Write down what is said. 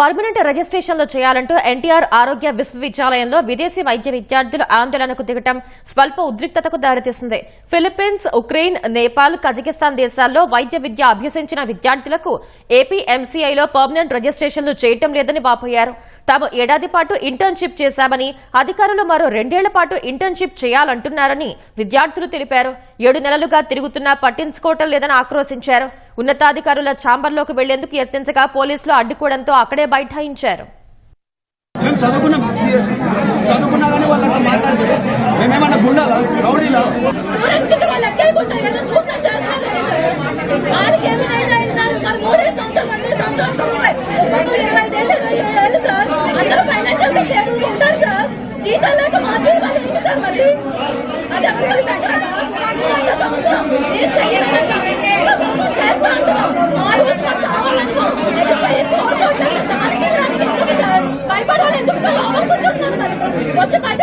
Permanent రిజిస్ట్రేషన్లు చేయాలంటూ ఎన్టీఆర్ ఆరోగ్య విశ్వవిద్యాలయంలో విదేశీ వైద్య విద్యార్థులు ఆందోళనకు దిగటం స్వల్ప ఉద్రిక్తతకు దారితీసింది. ఫిలిప్పీన్స్ ఉక్రెయిన్ నేపాల్ కజకిస్తాన్ దేశాల్లో వైద్య విద్య అభ్యసించిన విద్యార్థులకు ఏపీఎంసీఐలో పర్మనెంట్ రిజిస్ట్రేషన్లు చేయటం లేదని వాపోయారు. తాము ఏడాది పాటు ఇంటర్న్షిప్ చేశామని అధికారులు మరో రెండేళ్ళ పాటు ఇంటర్న్షిప్ చేయాలంటున్నారని విద్యార్థులు తెలిపారు. ఏడు నెలలుగా తిరుగుతున్నా పట్టించుకోవటం లేదని ఆక్రోశించారు. ఉన్నతాధికారుల ఛాంబర్లోకి వెళ్ళేందుకు యత్నించగా పోలీసులు అడ్డుకోవడంతో అక్కడే బైఠాయించారు. మేము చదువుకున్నాం సిక్స్ ఇయర్స్ చదువుకున్నా కానీ వాళ్ళు అట్లా మాట్లాడితే మేమేమన్నా గుండాలా? రౌడీలా? జల్దీ చేసుకుంటారు సార్ జీతాలు లేక మా జీతాలు ఏంటి మరి అది అసలు పెట్టాలా సంవత్సరం భయపడాలి ఎందుకు? వచ్చి బయట